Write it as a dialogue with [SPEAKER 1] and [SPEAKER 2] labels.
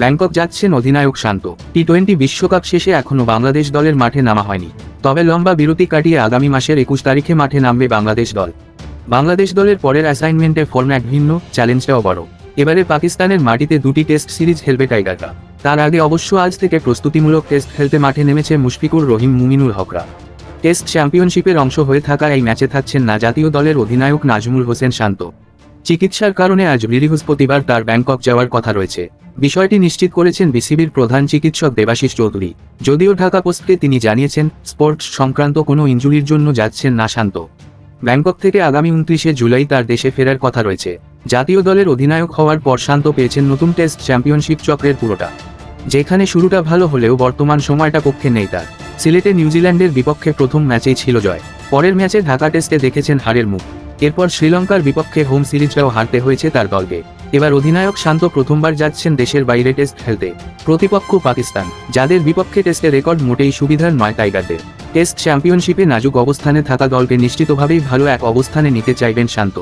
[SPEAKER 1] Bangkok যাচ্ছেন অধিনায়ক শান্ত। T twenty বিশ্বকাপ শেষে এখনও বাংলাদেশ দলের মাঠে নামা হয়নি। তবে লম্বা বিরতি কাটিয়ে আগামী মাসের একুশ তারিখে মাঠে নামবে বাংলাদেশ দল। বাংলাদেশ দলের পরের অ্যাসাইনমেন্টে ফরম্যাট ভিন্ন, চ্যালেঞ্জটাও বড়। এবারে পাকিস্তানের মাটিতে দুটি টেস্ট সিরিজ খেলবে টাইগাররা। তার আগে অবশ্য আজ থেকে প্রস্তুতিমূলক টেস্ট খেলতে মাঠে নেমেছে মুশফিকুর রহিম, মুমিনুল হকরা। টেস্ট চ্যাম্পিয়নশিপের অংশ হয়ে থাকা এই ম্যাচে থাকছেন না জাতীয় দলের অধিনায়ক নাজমুল হোসেন শান্ত। চিকিৎসার কারণে আজ বৃহস্পতিবার তার ব্যাংকক যাওয়ার কথা রয়েছে। বিষয়টি নিশ্চিত করেছেন বিসিবির প্রধান চিকিৎসক দেবাশিস চৌধুরী। যদিও ঢাকা পোস্টকে তিনি জানিয়েছেন, স্পোর্টস সংক্রান্ত কোনো ইনজুরির জন্য যাচ্ছেন না শান্ত। ব্যাংকক থেকে আগামী উনত্রিশে জুলাই তার দেশে ফেরার কথা রয়েছে। জাতীয় দলের অধিনায়ক হওয়ার পর শান্ত পেয়েছেন নতুন টেস্ট চ্যাম্পিয়নশিপ চক্রের পুরোটা। যেখানে শুরুটা ভালো হলেও বর্তমান সময়টা পক্ষে নেই তার। সিলেটে নিউজিল্যান্ডের বিপক্ষে প্রথম ম্যাচেই ছিল জয়। পরের ম্যাচে ঢাকা টেস্টে দেখেছেন হারের মুখ। এরপর শ্রীলঙ্কার বিপক্ষে হোম সিরিজটাও হারতে হয়েছে তার দলকে। এবার অধিনায়ক শান্ত প্রথমবার যাচ্ছেন দেশের বাইরে টেস্ট খেলতে, প্রতিপক্ষ পাকিস্তান, যাদের বিপক্ষে টেস্টে রেকর্ড মোটেই সুবিধার নয় টাইগারদের। টেস্ট চ্যাম্পিয়নশিপে নাজুক অবস্থানে থাকা দলকে নিশ্চিতভাবেই ভালো এক অবস্থানে নিতে চাইবেন শান্ত।